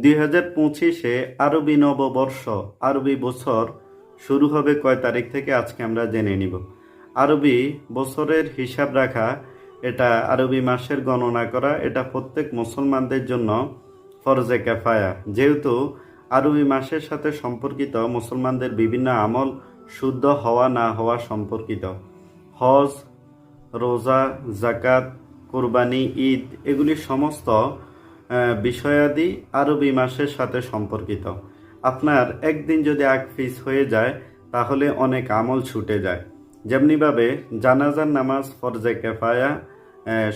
দুই হাজার পঁচিশে আরবি নববর্ষ, আরবি বছর শুরু হবে কয় তারিখ থেকে আজকে আমরা জেনে নিব। আরবি বছরের হিসাব রাখা, এটা আরবি মাসের গণনা করা, এটা প্রত্যেক মুসলমানদের জন্য ফরজে ক্যাফায়া যেহেতু আরবি মাসের সাথে সম্পর্কিত, মুসলমানদের বিভিন্ন আমল শুদ্ধ হওয়া, না হওয়া সম্পর্কিত। হজ, রোজা জাকাত কোরবানি, ঈদ, এগুলি সমস্ত বিষয়াদি আরবি মাসের সাথে সম্পর্কিত। আপনার একদিন যদি এক ফিস হয়ে যায়, তাহলে অনেক আমল ছুটে যায়। যেমনিভাবে জানাজার নামাজ, ফরজে কেফায়া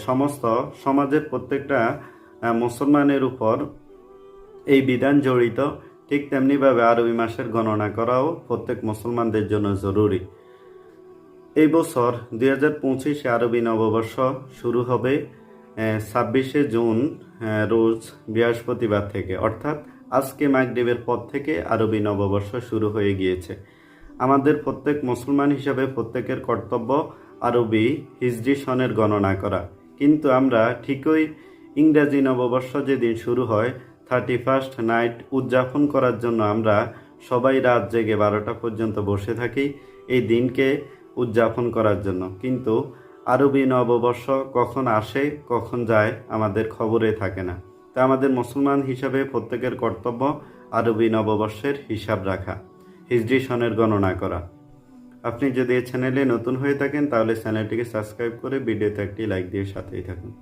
সমস্ত সমাজের প্রত্যেকটা মুসলমানের উপর এই বিধান জড়িত, ঠিক তেমনিভাবে আরবি মাসের গণনা করাও প্রত্যেক মুসলমানদের জন্য জরুরি। এই বছর দুই হাজার পঁচিশে আরবি নববর্ষ শুরু হবে। ছাব্বিশে জুন রোজ বৃহস্পতিবার থেকে, অর্থাৎ আজকে মাগরিবের পর থেকে আরবি নববর্ষ শুরু হয়ে গিয়েছে। আমাদের প্রত্যেক মুসলমান হিসাবে প্রত্যেকের কর্তব্য আরবি হিজরি সনের গণনা করা। কিন্তু আমরা ঠিকই ইংরাজি নববর্ষ যেদিন শুরু হয় থার্টি ফার্স্ট নাইট উদযাপন করার জন্য আমরা সবাই রাত জেগে বারোটা পর্যন্ত বসে থাকি এই দিনকে উদযাপন করার জন্য। কিন্তু আরবি নববর্ষ কখন আসে, কখন যায়, আমাদের খবরে থাকে না। তা আমাদের মুসলমান হিসাবে প্রত্যেকের কর্তব্য আরবি নববর্ষের হিসাব রাখা, হিজরি সনের গণনা করা। আপনি যদি এই চ্যানেলে নতুন হয়ে থাকেন, তাহলে চ্যানেলটিকে সাবস্ক্রাইব করে ভিডিওতে একটি লাইক দিয়ে সাথেই থাকুন।